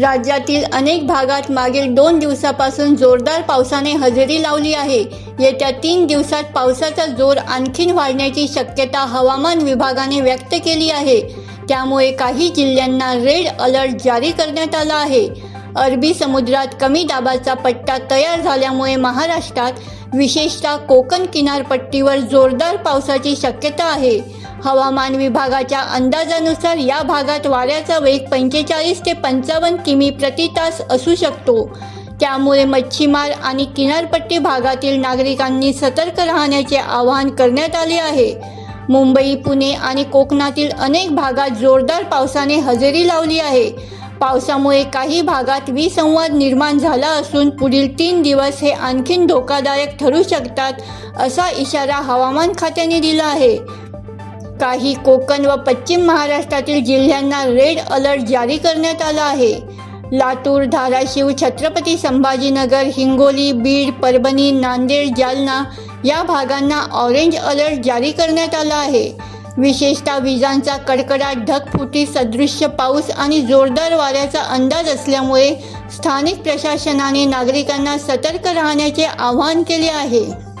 राज्यातील अनेक भागात मागील दोन दिवसापासून जोरदार पावसाने हजेरी लावली आहे. येत्या तीन दिवसात पावसाचा जोर आणखीन वाढण्याची शक्यता हवामान विभागाने व्यक्त केली आहे. त्यामुळे काही जिल्ह्यांना रेड अलर्ट जारी करण्यात आला आहे. अरबी समुद्रात कमी दाबाचा पट्टा तयार झाल्यामुळे महाराष्ट्रात विशेषतः कोकण किनारपट्टीवर जोरदार पावसाची शक्यता आहे. हवामान विभागाच्या अंदाजानुसार या भागात वाऱ्याचा वेग पंचेचाळीस ते पंचावन्न किमी प्रति तास असू शकतो. त्यामुळे मच्छीमार आणि किनारपट्टी भागातील नागरिकांनी सतर्क राहण्याचे आवाहन करण्यात आले आहे. मुंबई पुणे आणि कोकणातील अनेक भागात जोरदार पावसाने हजेरी लावली आहे. पावसामुळे काही भागात विसंवाद निर्माण झाला असून पुढील तीन दिवस हे आणखीन धोकादायक ठरू शकतात असा इशारा हवामान खात्याने दिला आहे. काही कोकण व पश्चिम महाराष्ट्रातील जिल्ह्यांना रेड अलर्ट जारी करण्यात आला आहे. लातूर धाराशिव छत्रपती संभाजीनगर हिंगोली बीड परभणी नांदेड जालना या भागांना ऑरेंज अलर्ट जारी करण्यात आला आहे. विशेषतः विजांचा कडकडाट ढगफुटी सदृश्य पाऊस आणि जोरदार वाऱ्याचा अंदाज असल्यामुळे स्थानिक प्रशासनाने नागरिकांना सतर्क राहण्याचे आवाहन केले आहे.